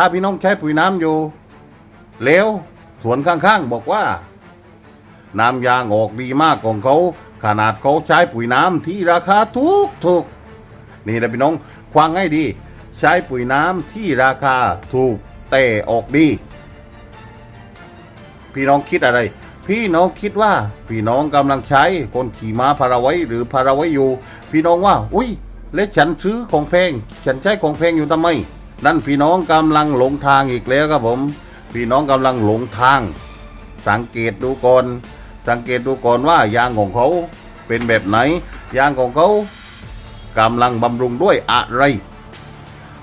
ถ้าพี่น้องใช้ปุ๋ยน้ำอยู่ แล้วสวนข้างๆบอกว่า น้ำยางออกดีมากของเขา ขนาดเขาใช้ปุ๋ยน้ำที่ราคาถูกถูกนี่แหละพี่น้องฟังให้ดี ใช้ปุ๋ยน้ำที่ราคาถูกแต่ออกดี พี่น้องคิดอะไร พี่น้องคิดว่า พี่น้องกำลังใช้คนขี่ม้าพาราไว้หรือพาราไว้อยู่ พี่น้องว่า อุ้ยแล้วฉันซื้อของแพง ฉันใช้ของแพงอยู่ทำไม นั่นพี่น้องกำลังหลงทางอีกแล้วครับผม พี่น้องกำลังหลงทาง สังเกตดูก่อนสังเกตดูก่อนว่ายางของเขาเป็นแบบไหน ยางของเขากำลังบำรุงด้วยอะไร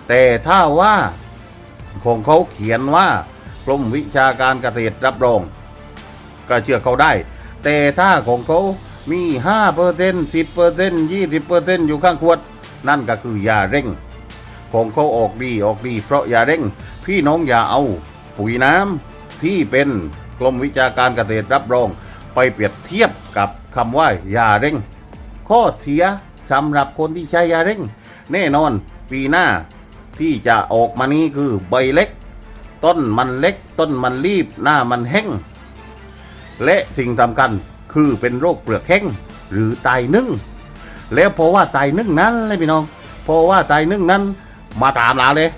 แต่ถ้าว่าของเขาเขียนว่ากรมวิชาการเกษตรรับรอง ก็เชื่อเขาได้ แต่ถ้าของเขามี5เปอร์เซ็นต์10เปอร์เซ็นต์20เปอร์เซ็นต์อยู่ข้างขวด นั่นก็คือยาเร่ง ของเขาออกดีออกดี เพราะยาเร่ง พี่น้องอย่าเอา ปุ๋ยน้ำที่เป็นกรมวิชาการเกษตรรับรอง ไปเปรียบเทียบกับคำว่ายาเร่ง ข้อเสียสำหรับคนที่ใช้ยาเร่ง แน่นอนปีหน้าที่จะออกมานี้คือใบเล็ก ต้นมันเล็ก ต้นมันรีบหน้ามันแห้ง และสิ่งสำคัญคือเป็นโรคเปลือกแห้งหรือไตนึ่ง แล้วเพราะว่าไตนึ่งนั้นเลยพี่น้องเพราะว่าไตนึ่งนั้น มาตามเราเลย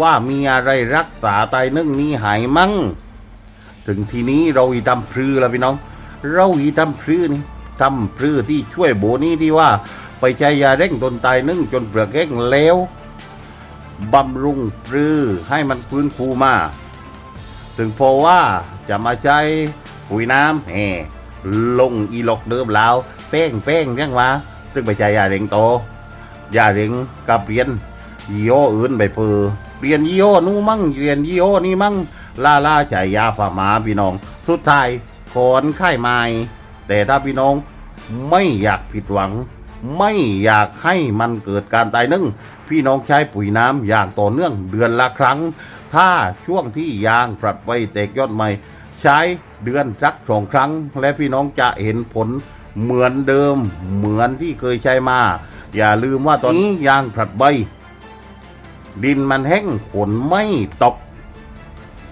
ว่ามีอะไรรักษาไตนึ่งนี้หายมั่ง ถึงทีนี้เราอีทำพรือแล้วพี่น้อง เราอีทำพรือนี่ทำพรือที่ช่วยโบนี้ที่ว่า ไปใช้ยาเร่งต้นไตนึ่งจนเปลือกแห้งแล้วบำรุงพรือให้มันฟื้นฟูมา ถึงพราะว่าจะมาใช้ปุ๋ยน้ำแหมลงอีหลอกเดิมแล้วแป้งแป้งเรียกว่าซึ่งไปใช้ยาเร่งโตยาเร่งกับเปลี่ยน ยี่ห้ออื่นไปเพอเปลี่ยนยี่ห้อนู้มั่งเปลี่ยนยี่ห้อนี้มั่งล่าล่าจ่ายยาฝ่าหมาพี่น้อง สุดท้ายขอนไข้ไม้แต่ถ้าพี่น้องไม่อยากผิดหวัง ไม่อยากให้มันเกิดการตายนึ่ง พี่น้องใช้ปุ๋ยน้ำอย่างต่อเนื่องเดือนละครั้ง ถ้าช่วงที่ยางผลัดใบแตกยอดใหม่ใช้เดือนสักสองครั้ง และพี่น้องจะเห็นผลเหมือนเดิมเหมือนที่เคยใช้มา อย่าลืมว่าตอนนี้ยางผลัดใบ ดินมันแห้งฝนไม่ตก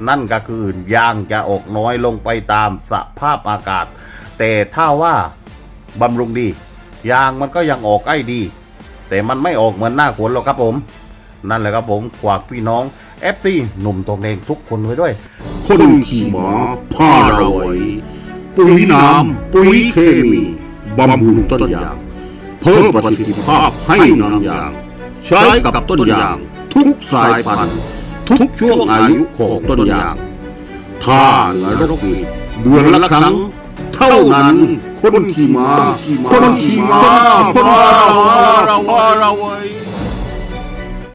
นั่นก็คือยางจะออกน้อยลงไปตามสภาพอากาศ แต่ถ้าว่าบำรุงดี ยางมันก็ยังออกไอ้ดี แต่มันไม่ออกเหมือนหน้าฝนหรอกครับผม นั่นแหละครับผมฝากพี่น้องเอฟซีหนุ่มตรงเองทุกคนไว้ด้วย คนขี่ม้าพารว้ปุ๋ยน้ำปุ๋ยเคมีบำรุงต้นยาง เพิ่มประสิทธิภาพให้น้ำยาง ใช้กับต้นยาง ทุกสายพันธุ์ทุกช่วงอายุของต้นยางถ้าเหนือรกอีกเดือนละครั้ง เท่านั้นคนขี่ม้าคนขี่ม้าพาเราไว้